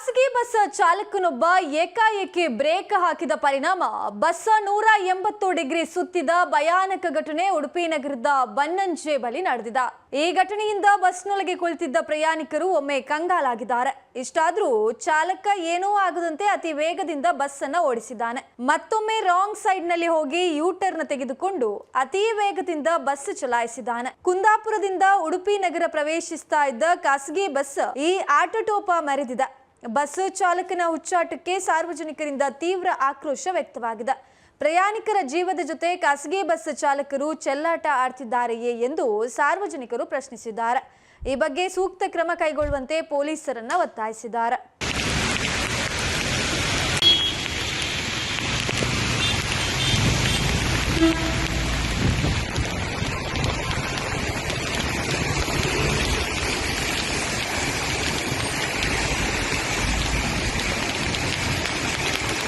ಖಾಸಗಿ ಬಸ್ ಚಾಲಕನೊಬ್ಬ ಏಕಾಏಕಿ ಬ್ರೇಕ್ ಹಾಕಿದ ಪರಿಣಾಮ. ಬಸ್ ನೂರ ಎಂಬತ್ತು ಡಿಗ್ರಿ ಸುತ್ತಿದ ಭಯಾನಕ ಘಟನೆ ಉಡುಪಿ ನಗರದ ಬನ್ನಂಜೆ ಬಳಿ ನಡೆದಿದೆ. ಈ ಘಟನೆಯಿಂದ ಬಸ್ನೊಳಗೆ ಕುಳಿತಿದ್ದ ಪ್ರಯಾಣಿಕರು ಒಮ್ಮೆ ಕಂಗಾಲಾಗಿದ್ದಾರೆ. ಇಷ್ಟಾದ್ರೂ ಚಾಲಕ ಏನೂ ಆಗದಂತೆ ಅತಿ ವೇಗದಿಂದ ಬಸ್ ಅನ್ನ ಓಡಿಸಿದ್ದಾನೆ. ಮತ್ತೊಮ್ಮೆ ರಾಂಗ್ ಸೈಡ್ನಲ್ಲಿ ಹೋಗಿ ಯು ಟರ್ನ್ ತೆಗೆದುಕೊಂಡು ಅತಿ ವೇಗದಿಂದ ಬಸ್ ಚಲಾಯಿಸಿದ್ದಾನೆ. ಕುಂದಾಪುರದಿಂದ ಉಡುಪಿ ನಗರ ಪ್ರವೇಶಿಸ್ತಾ ಇದ್ದ ಖಾಸಗಿ ಬಸ್ ಈ ಆಟೋಟೋಪ ಮೆರೆದಿದೆ. ಬಸ್ ಚಾಲಕನ ಹುಚ್ಚಾಟಕ್ಕೆ ಸಾರ್ವಜನಿಕರಿಂದ ತೀವ್ರ ಆಕ್ರೋಶ ವ್ಯಕ್ತವಾಗಿದೆ. ಪ್ರಯಾಣಿಕರ ಜೀವದ ಜೊತೆ ಖಾಸಗಿ ಬಸ್ ಚಾಲಕರು ಚೆಲ್ಲಾಟ ಆಡ್ತಿದ್ದಾರೆಯೇ ಎಂದು ಸಾರ್ವಜನಿಕರು ಪ್ರಶ್ನಿಸಿದ್ದಾರೆ. ಈ ಬಗ್ಗೆ ಸೂಕ್ತ ಕ್ರಮ ಕೈಗೊಳ್ಳುವಂತೆ ಪೊಲೀಸರನ್ನ ಒತ್ತಾಯಿಸಿದ್ದಾರೆ.